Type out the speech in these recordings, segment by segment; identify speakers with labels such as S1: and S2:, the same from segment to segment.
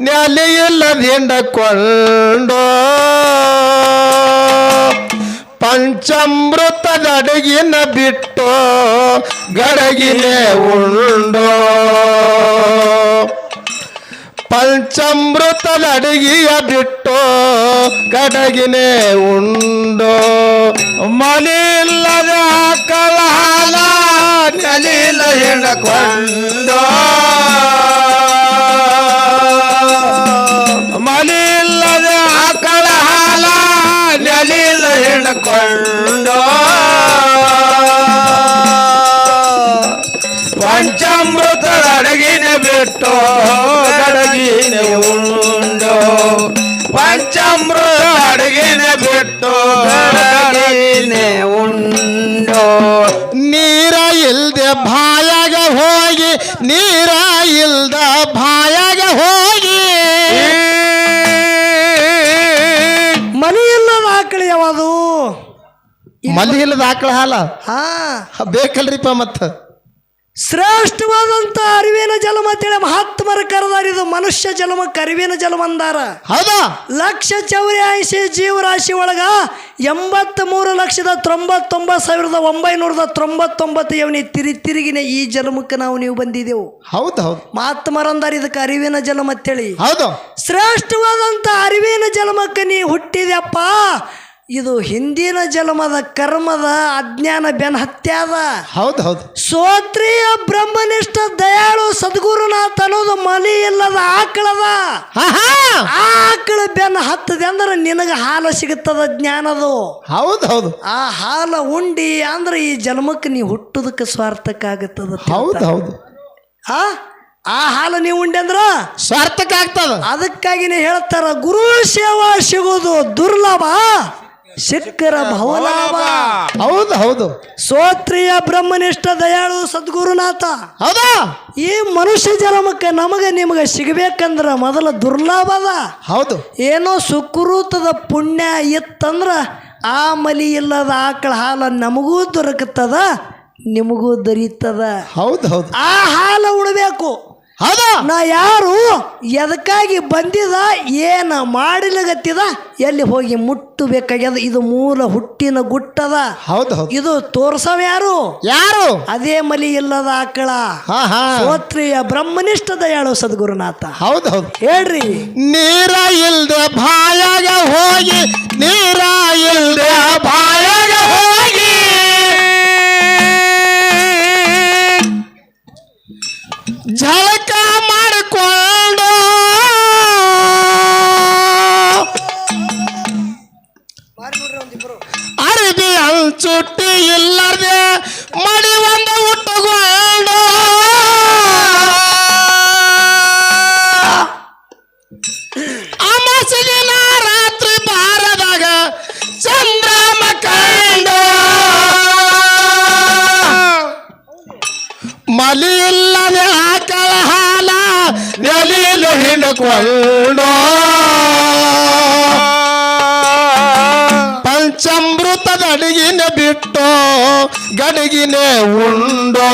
S1: ನೆಲೆ ಇಲ್ಲದ ಹಿಂಡಕೊಂಡು ಪಂಚಾಮೃತದ ಅಡುಗಿನ ಬಿಟ್ಟು ಗಡಗಿನೇ ಉಂಡೋ. ಪಂಚಾಮೃತದ ಅಡಗಿಯ ಬಿಟ್ಟು ಗಡಗಿನೇ ಉಂಡೋ. ಮನೆಯಿಲ್ಲದ ಇಲ್ಲದ ಕಲಹಾಲ ನೆಲಿಲ್ಲ ಗಡಗಿನ ಉಂಡು. ಪಂಚಾಮೃತ ಅಡಗಿನ ಬಿಟ್ಟು ಗಡಗಿನ ಉಂಡು. ನೀರ ಇಲ್ದೆ ಬಾಯಾಗ ಹೋಗಿ ನೀರ ಇಲ್ದ ಬಾಯಾಗ ಹೋಗಿ.
S2: ಮನಿ ಇಲ್ಲದ ಆಕಳು ಯಾವುದು?
S1: ಮಲ್ಲಿ ಇಲ್ಲದ ಆಕಳ ಹಾಲ?
S2: ಹಾ
S1: ಬೇಕಲ್ರಿಪ್ಪ ಮತ್ತ?
S2: ಶ್ರೇಷ್ಠವಾದಂತ ಅರಿವಿನ ಜಲಮ ಅಂತೇಳಿ ಮಹಾತ್ಮರ ಕರೆದಾರಿದು ಮನುಷ್ಯ ಜಲಮ ಕರಿವಿನ ಜಲಮ ಅಂದಾರ.
S1: ಹೌದಾ?
S2: ಲಕ್ಷ ಚೌರ್ಯಾಯಿಸಿ ಜೀವರಾಶಿ ಒಳಗ ಎಂಬತ್ತ್ ಮೂರು ಲಕ್ಷದ ತೊಂಬತ್ತೊಂಬತ್ತು ಸಾವಿರದ ಒಂಬೈನೂರದ ತೊಂಬತ್ತೊಂಬತ್ತು ಇವನಿ ತಿರಿ ತಿರುಗಿನ ಈ ಜನ್ಮಕ್ಕೆ ನಾವು ನೀವು ಬಂದಿದ್ದೆವು.
S1: ಹೌದು ಹೌದು.
S2: ಮಹಾತ್ಮರಂದಾರ ಇದಕ್ಕೆ ಅರಿವಿನ ಜಲಮ ಅಂತೇಳಿ
S1: ಹೌದು.
S2: ಶ್ರೇಷ್ಠವಾದಂಥ ಅರಿವಿನ ಜನ್ಮಕ್ಕೆ ನೀ ಹುಟ್ಟಿದ್ಯಪ್ಪ. ಇದು ಹಿಂದಿನ ಜನ್ಮದ ಕರ್ಮದ ಅಜ್ಞಾನ ಬೆನ್ ಹತ್ಯಾದ
S1: ಹೌದು ಹೌದು.
S2: ಸೋತ್ರಿಯ ಬ್ರಹ್ಮನಿಷ್ಠ ದಯಾಳು ಸದ್ಗುರುನಾಥ ಅನ್ನೋದು ಮನಿ ಇಲ್ಲದ ಆಕಳದ! ಆಕಳ ಬೆನ್ ಹತ್ತದೆ ಅಂದ್ರೆ ನಿನಗೆ ಹಾಲು ಸಿಗುತ್ತದ ಜ್ಞಾನದು
S1: ಹೌದು ಹೌದು.
S2: ಆ ಹಾಲ ಉಂಡಿ ಅಂದ್ರೆ ಈ ಜನ್ಮಕ್ಕೆ ನೀ ಹುಟ್ಟುದಕ್ಕೆ ಸ್ವಾರ್ಥಕ್ಕಾಗುತ್ತದ
S1: ಹೌದು ಹೌದು.
S2: ಆ ಆ ಹಾಲು ನೀವು ಉಂಡೆ ಅಂದ್ರ?
S1: ಸ್ವಾರ್ಥಕ್ಕೆ ಆಗ್ತದ.
S2: ಅದಕ್ಕಾಗಿನೇ ಹೇಳ್ತಾರ ಗುರು ಸೇವಾ ಸಿಗೋದು ದುರ್ಲಭ. ಸಿಕ್ಕರ ಬಹುಲಾಭ
S1: ಹೌದು ಹೌದು.
S2: ಸೋತ್ರಿಯ ಬ್ರಹ್ಮನಿಷ್ಠ ದಯಾಳು ಸದ್ಗುರುನಾಥ.
S1: ಹೌದಾ?
S2: ಈ ಮನುಷ್ಯ ಜನ್ಮಕ್ಕೆ ನಮಗೆ ನಿಮಗೆ ಸಿಗಬೇಕಂದ್ರ ಮೊದಲ ಅದ.
S1: ಹೌದು.
S2: ಏನೋ ಸುಕೃತದ ಪುಣ್ಯ ಇತ್ತಂದ್ರ ಆ ಮಲಿ ಇಲ್ಲದ ಆಕಳ ಹಾಲ ನಮಗೂ ದೊರಕುತ್ತದ ನಿಮಗೂ ದೊರೀತದ.
S1: ಹೌದು ಹೌದು.
S2: ಆ ಹಾಲ ಉಣಬೇಕು.
S1: ಹೌದಾ?
S2: ನಾ ಯಾರು ಎದಕ್ಕಾಗಿ ಬಂದಿದ ಏನ ಮಾಡಿಲಗತ್ತಿದ ಎಲ್ಲಿ ಹೋಗಿ ಮುಟ್ಟಬೇಕಾಗ್ಯದ? ಇದು ಮೂಲ ಹುಟ್ಟಿನ ಗುಟ್ಟದ.
S1: ಹೌದು ಹೌದು.
S2: ಇದು ತೋರ್ಸವ ಯಾರು?
S1: ಯಾರು?
S2: ಅದೇ ಮಲಿ ಇಲ್ಲದ ಆಕಳ. ಶ್ರೋತ್ರಿಯ ಬ್ರಹ್ಮನಿಷ್ಠ ದಯಾಳು ಸದ್ಗುರುನಾಥ?
S1: ಹೌದು ಹೌದು.
S2: ಹೇಳ್ರಿ.
S1: ನೀರ ಇಲ್ದೆ ಬಾಯಾಗ ಹೋಗಿ ನೀರ ಇಲ್ದೆ ಬಾಯಾಗ ಹೋಗಿ. ಜಳಕ ಮಲಿ ಇಲ್ಲದೆ ಆಕಳ ಹಾಲ ನೆಲಿಲು ಹಿಂಡ್ಕೊಂಡು ಪಂಚಾಮೃತದ ಅಡಿಗಿನ ಬಿಟ್ಟು, ಗಡಿಗಿನೇ ಉಂಡೋ.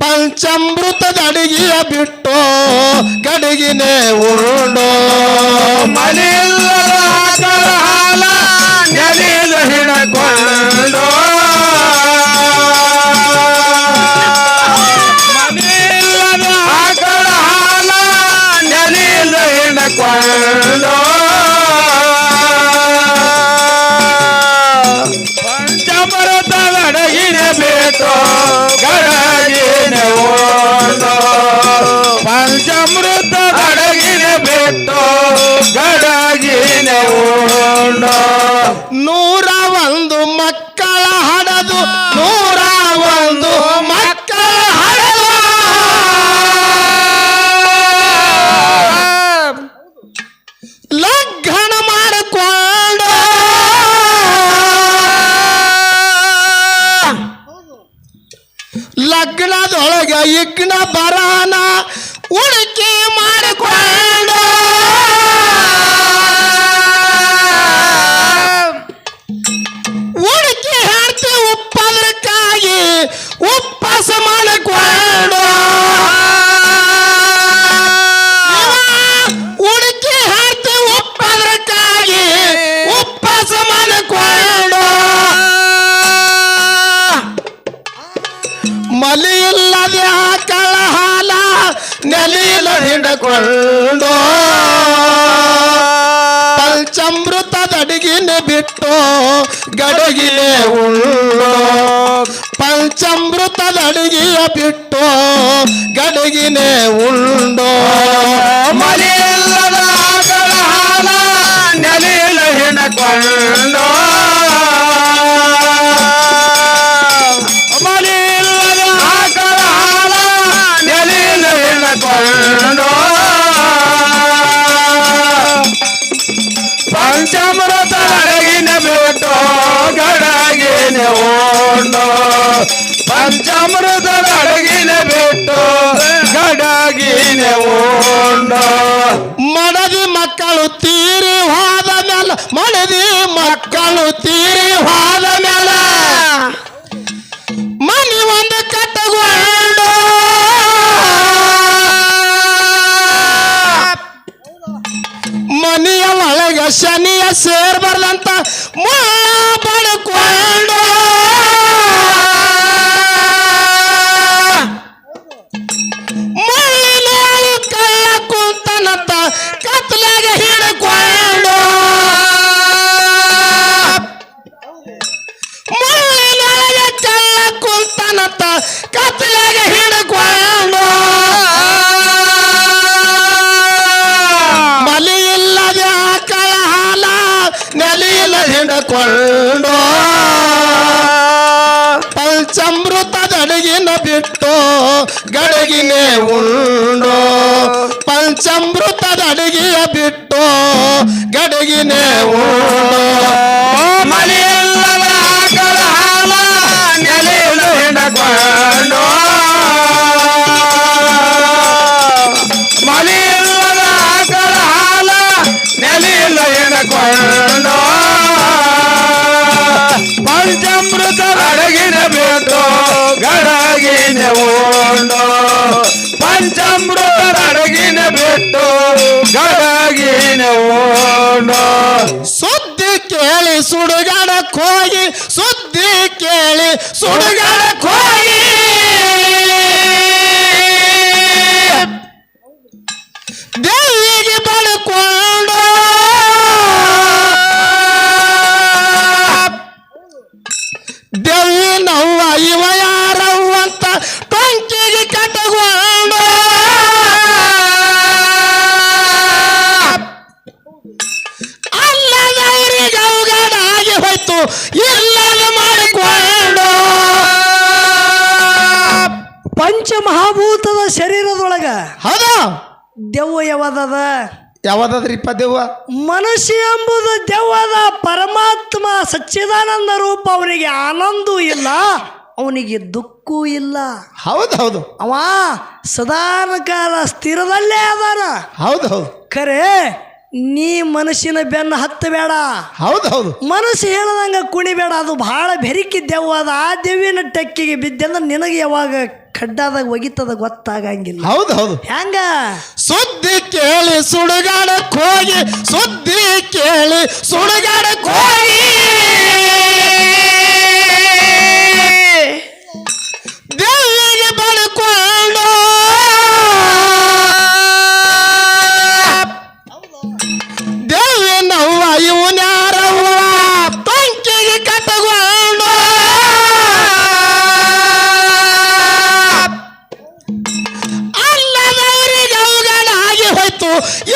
S1: ಪಂಚಾಮೃತದ ಅಡಿಗೆಯ ಬಿಟ್ಟು, ಗಡಿಗಿನೇ ಉಂಡೋ. ಮನೆಯಲ್ಲ ಹಾಲ ನೆಲಿಲು ಹಿಡ್ಕೊಂಡು ಅಡಗಿನ ಬಿಟ್ಟು ಗಡಗಿನ ಪಂಚಮೃತ ಬಿಟ್ಟು ಗಡಗಿನ ನೂರ ಒಂದು ಮಕ್ಕಳ ಹಡದು ಲಗ್ನ ಇಗ್ನ ಬರಾನ ಉಳಿಕೆ ಹಿಂಡಕೊಂಡು ಪಂಚಾಮೃತದ ಅಡಿಗಿನ ಬಿಟ್ಟು ಗಡಗಿಲೆ ಉಳ್ಳೋ? ಪಂಚಾಮೃತದ ಅಡಿಗೆಯ ಬಿಟ್ಟು ಗಡಗಿನೆ ಉಂಡೋ
S3: ಮಲಿಯಲ್ಲದ ನೆಲೆಯಿಲ್ಲ ಹೆಣಕೊಂಡು ಓಣೋ ಪಂಚಾಮೃತ ಅಡಗಿನ ಬಿಟ್ಟು ಗಡಗಿನ
S1: ಮಡದಿ ಮಕ್ಕಳು ತೀರಿ ಹೋದ ಮೇಲ ಮಡದಿ ಮಕ್ಕಳು ತೀರಿ ಹೋದ ಮೇಲ ಮನಿ ಒಂದು ಕಟ್ಟಗೊಂಡು. ಮನೆಯ ಒಳಗ ಶನಿಯ ಸೇರ್ಬಾರ್ದಂತ ಕುಂತನಂತ ಕತ್ತಲಾಗ ಹಿಡ್ಕೊಂಡು ಮಲಿ ಇಲ್ಲದೆ ಆಕಳ ಹಾಲ ನೆಲೆಯಿಲ್ಲ ಹಿಡ್ಕೊಂಡು ಪಂಚಾಮೃತದ ಬಿಟ್ಟು ಗಡಗಿನೆ ಉಂಡು. ಪಂಚಾಮೃತದ ಅಡಗಿಯ ಬಿಟ್ಟು ಗಡಗಿನೆ ಉಂಡು.
S3: ಪಂಚಾಮೃತ ಅಡಗಿನ ಬಿಟ್ಟು, ಗಡಗಿನ ಓಣೋ
S1: ಸುದ್ದಿ ಕೇಳಿ ಸುಡುಗಾಡಕ್ ಹೋಗಿ ಸುದ್ದಿ ಕೇಳಿ ಸುಡುಗಾಡಕ್ ಹೋಗಿ ದೇವಿಗೆ ಬಡ್ಕೊಂಡು. ದೇವಿ ನೋವ ಇವ ಯಾರವ್ವ
S2: ಪಂಚಮಹಾಭೂತದ ಶರೀರದೊಳಗ
S1: ಹೌದಾ?
S2: ದೆವ್ವ ಯಾವದದ?
S1: ಯಾವ್ದಾದ್ರಿಪ್ಪ ದೆವ್ವ?
S2: ಮನುಷ್ಯ ಎಂಬುದು ದೆವ್ವದ ಪರಮಾತ್ಮ ಸಚ್ಚಿದಾನಂದ ರೂಪ ಅವನಿಗೆ ಆನಂದೂ ಇಲ್ಲ ಅವನಿಗೆ ದುಃಖೂ ಇಲ್ಲ.
S1: ಹೌದು ಹೌದು
S2: ಅವ ಸದಾನ ಕಾಲ ಸ್ಥಿರದಲ್ಲೇ ಅದಾನ.
S1: ಹೌದು ಹೌದು
S2: ಖರೆ ನೀ ಮನಸ್ಸಿನ ಬೆನ್ನ ಹತ್ತಬೇಡ.
S1: ಹೌದು ಹೌದು
S2: ಮನಸ್ಸು ಹೇಳದಂಗ ಕುಣಿಬೇಡ ಅದು ಬಹಳ ಬೆರಿಕಿ ದೆವ್ವ ಅದ. ಆ ದೆವ್ವಿನ ಟೆಕ್ಕಿಗೆ ಬಿದ್ದೆಂದ್ರೆ ನಿನಗೆ ಯಾವಾಗ ಖಡ್ಡಾದಾಗ ಒಗಿತದ ಗೊತ್ತಾಗಂಗಿಲ್ಲ.
S1: ಹೌದು ಹೌದು.
S2: ಹೆಂಗ?
S1: ಸುದ್ದಿ ಕೇಳಿ ಸುಡುಗಾಡಕ್ಕೆ ಹೋಗಿ ಸುದ್ದಿ ಕೇಳಿ ಸುಡುಗಾಡಕ್ಕೆ ಹೋಗಿ.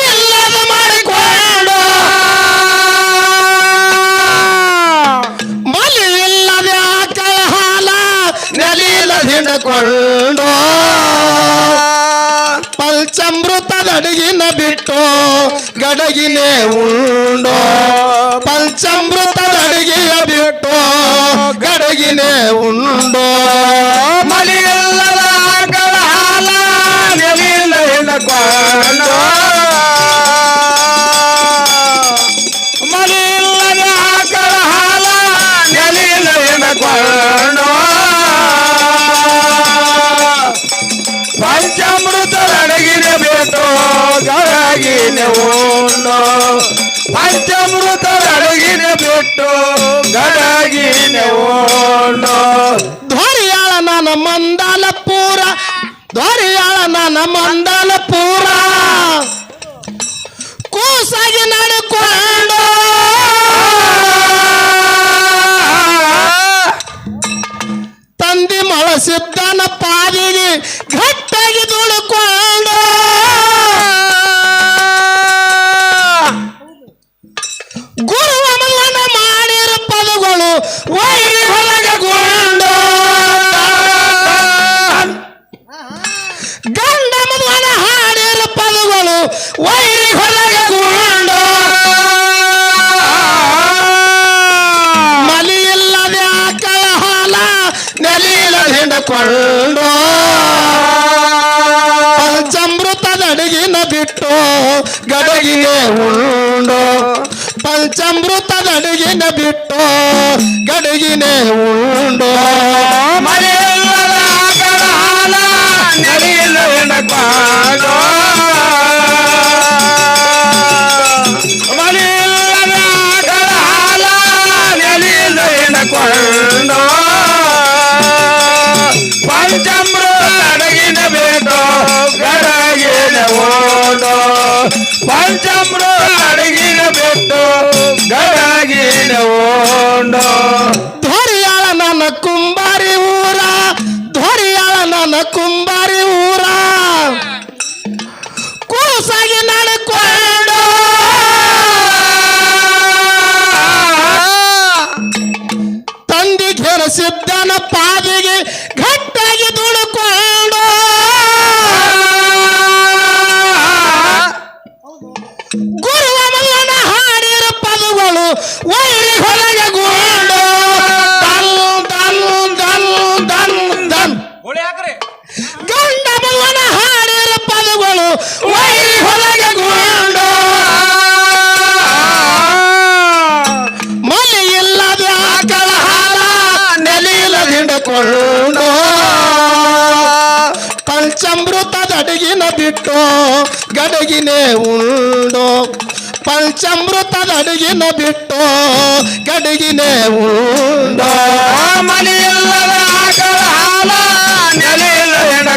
S1: ಇಲ್ಲದ ಮಾಡಿಕೊಂಡು ಮಲಿ ಇಲ್ಲದೆ ಆಕಳ ಹಾಲ ನೆಲಿಲ ಹಿಂಡಕೊಂಡು. ಪಂಚಾಮೃತದ ಅಡಿಗಿನ ಬಿಟ್ಟು ಗಡಗಿನೇ ಉಂಡು.
S3: ಪಂಚಾಮೃತ ಅಡಗಿನ ಬಿಟ್ಟು ಗಡಗಿನ ಉಂಡು
S1: ಧ್ವರಿಯಾಳ ನನ್ನ ಮಂದಾಲ ಪೂರ ಧ್ವರಿಯಾಳ ನನ್ನ ಮಂದಾಲ ನೆಲಿಯಿಲ್ಲದೆ ಹಿಂಡಕೊಂಡು ಪಂಚಾಮೃತದ ಅಡಿಗಿನ ಬಿಟ್ಟು ಗಡಗಿಗೆ ಉಂಡೋ. ಪಂಚಾಮೃತದ ಅಡಿಗಿನ ಬಿಟ್ಟು ಗಡಗಿನೆ ಉಂಡು
S3: ಮನೆಯಲ್ಲದ ಆಕಳ ಪಂಚಮೃತ ಅಡಗಿನ ಬಿಟ್ಟು ಗಡಗಿನ ಓಂಡೋ
S1: ಧ್ವರಿಯಾಳ ನನ್ನ ಕುಂಬಾರಿ ಪದಗಳು ವೈರಿ ಹೊಲಗೆ ಗುಂಡು ದನ್ ದನ್ ದಲ್ ದನ್ ದನ್. ಗಂಡ ಮಲ್ಲನ ಹಾಡಿರ ಪದಗಳು ವೈರಿ ಹೊಲಗೆ ಗುಂಡು ಮಲೆ ಇಲ್ಲದ ಆಕಳ ಹಾಲ ನೆಲೆಯಿಲ್ಲದೆ ಹಿಂಡಕೊಂಡು ಪಂಚಾಮೃತದ ಅಡಗಿನ ಬಿಟ್ಟು ಗಡಗಿನೇ ಉಂಡು. ಪಂಚಾಮೃತದ ಅಡಿಗಿನ ಬಿಟ್ಟು ಗಡಗಿನೇ ಉಂಡ.
S3: ಮನೆಯಲ್ಲದ ಆಕಳ ಹಾಲ ಆಕಳ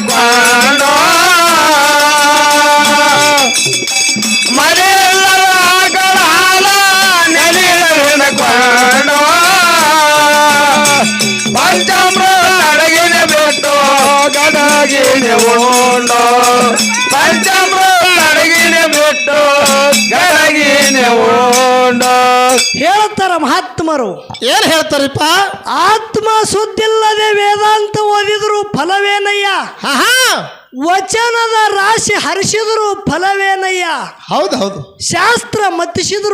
S3: ಅಡಗಿನ ಬಿಟ್ಟು
S2: ಹೇಳ್ತಾರ ಮಹಾತ್ಮರು.
S1: ಏನ್ ಹೇಳ್ತಾರಪ್ಪ?
S2: ಆತ್ಮ ಸುದ್ದಿಲ್ಲದೆ ವೇದಾಂತ ಓದಿದ್ರು ಫಲವೇನಯ್ಯ?
S1: ಹಾ
S2: ವಚನದ ರಾಶಿ ಹರಿಸಿದ್ರು ಫಲವೇನಯ್ಯ?
S1: ಹೌದು ಹೌದು.
S2: ಶಾಸ್ತ್ರ ಮತ್ತಿಸಿದ್ರು